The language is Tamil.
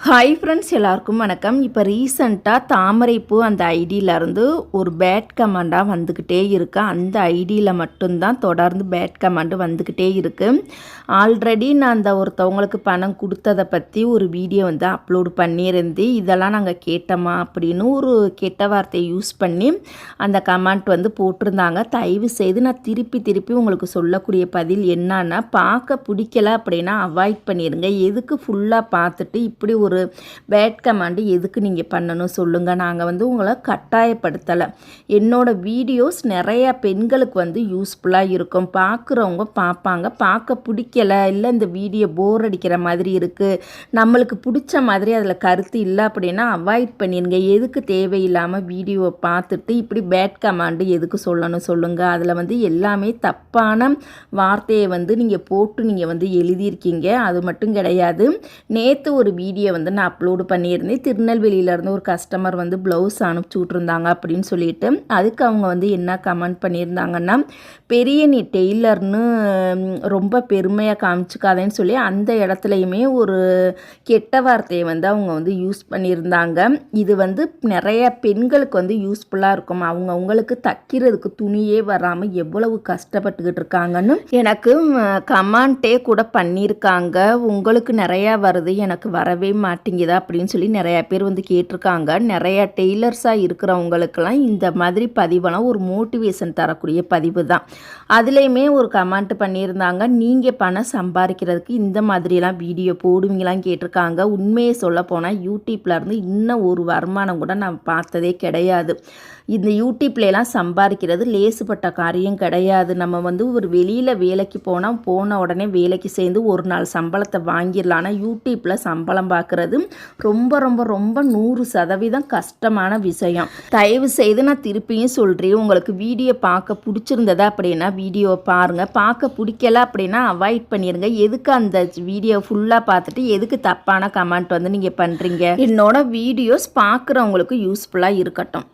ஹாய் ஃப்ரெண்ட்ஸ் எல்லாருக்கும் வணக்கம். இப்போ ரீசண்டாக தாமரைப்பூ அந்த ஐடியிலேருந்து ஒரு பேட் கமாண்டாக வந்துக்கிட்டே இருக்கு. அந்த ஐடியில் மட்டும்தான் தொடர்ந்து பேட் கமாண்டு வந்துக்கிட்டே இருக்குது ஆல்ரெடி நான் அந்த ஒருத்தவங்களுக்கு பணம் கொடுத்ததை பற்றி ஒரு வீடியோ வந்து அப்லோடு பண்ணியிருந்து இதெல்லாம் நாங்கள் கேட்டோமா அப்படின்னு ஒரு கெட்ட வார்த்தையை யூஸ் பண்ணி அந்த கமெண்ட் வந்து போட்டிருந்தாங்க. தயவு செய்து நான் திருப்பி திருப்பி உங்களுக்கு சொல்லக்கூடிய பதில் என்னன்னா பார்க்க பிடிக்கல அப்படின்னா அவாய்ட் பண்ணிடுங்க எதுக்கு ஃபுல்லாக பார்த்துட்டு இப்படி ஒரு பேட் கமாண்டு எதுக்கு நீங்கள் பண்ணணும் சொல்லுங்கள் நாங்கள் வந்து உங்களை கட்டாயப்படுத்தலை. என்னோட வீடியோஸ் நிறையா பெண்களுக்கு வந்து யூஸ்ஃபுல்லாக இருக்கும். பார்க்குறவங்க பார்ப்பாங்க பார்க்க பிடிக்கல. இல்லை இந்த வீடியோ போர் அடிக்கிற மாதிரி இருக்குது நம்மளுக்கு பிடிச்ச மாதிரி அதில் கருத்து இல்லை அப்படின்னா அவாய்ட் பண்ணிடுங்க எதுக்கு தேவையில்லாமல் வீடியோவை பார்த்துட்டு இப்படி பேட் கமாண்டு எதுக்கு சொல்லணும் சொல்லுங்கள் அதில் வந்து எல்லாமே தப்பான வார்த்தையை வந்து நீங்கள் போட்டு நீங்கள் வந்து எழுதியிருக்கீங்க. அது மட்டும் கிடையாது. நேற்று ஒரு வீடியோ வந்து நான் அப்லோடு பண்ணியிருந்தேன். திருநெல்வேலியிலேருந்து ஒரு கஸ்டமர் வந்து ப்ளவுஸ் அனுப்பிச்சி விட்ருந்தாங்க அப்படின்னு சொல்லிட்டு. அதுக்கு அவங்க வந்து என்ன கமெண்ட் பண்ணியிருந்தாங்கன்னா பெரிய நீ டெய்லர்னு ரொம்ப பெருமையாக காமிச்சிக்காதேன்னு சொல்லி அந்த இடத்துலையுமே ஒரு கெட்ட வார்த்தையை வந்து அவங்க வந்து யூஸ் பண்ணியிருந்தாங்க. இது வந்து நிறைய பெண்களுக்கு வந்து யூஸ்ஃபுல்லாக இருக்கும். அவங்க அவங்களுக்கு தைக்கிறதுக்கு துணியே வராமல் எவ்வளவு கஷ்டப்பட்டுக்கிட்டு இருக்காங்கன்னு எனக்கு கமாண்டே கூட பண்ணியிருக்காங்க. உங்களுக்கு நிறையா வருது. எனக்கு வரவே மாட்டேங்குதா அப்படின்னு சொல்லி நிறையா பேர் வந்து கேட்டிருக்காங்க. நிறையா டெய்லர்ஸாக இருக்கிறவங்களுக்கெல்லாம் இந்த மாதிரி பதிவெல்லாம் ஒரு மோட்டிவேஷன் தரக்கூடிய பதிவு தான் அதுலேயுமே ஒரு கமெண்ட் பண்ணியிருந்தாங்க. நீங்கள் பணம் சம்பாதிக்கிறதுக்கு இந்த மாதிரிலாம் வீடியோ போடுவீங்களான்னு கேட்டிருக்காங்க. உண்மையை சொல்ல போனால் யூடியூப்ல இருந்து இன்னும் ஒரு வருமானம் கூட நான் பார்த்ததே கிடையாது. இந்த யூடியூப்லலாம் சம்பாதிக்கிறது லேசுப்பட்ட காரியம் கிடையாது. நம்ம வந்து ஒரு வெளியில் வேலைக்கு போனால் போன உடனே வேலைக்கு சேர்ந்து ஒரு நாள் சம்பளத்தை வாங்கிடலாம். ஆனால் யூடியூப்பில் சம்பளம் பார்க்க பார்க்குறது ரொம்ப ரொம்ப ரொம்ப நூறு சதவீதம் கஷ்டமான விஷயம். தயவு செய்து நான் திருப்பியும் சொல்கிறேன் உங்களுக்கு வீடியோ பார்க்க பிடிச்சிருந்ததா அப்படின்னா வீடியோவை பாருங்கள் பார்க்க பிடிக்கல அப்படின்னா அவாய்ட் பண்ணிடுங்க எதுக்கு அந்த வீடியோ ஃபுல்லாக பார்த்துட்டு எதுக்கு தப்பான கமெண்ட் வந்து நீங்கள் பண்ணுறீங்க என்னோட வீடியோஸ் பார்க்குறவங்களுக்கு யூஸ்ஃபுல்லாக இருக்கட்டும்.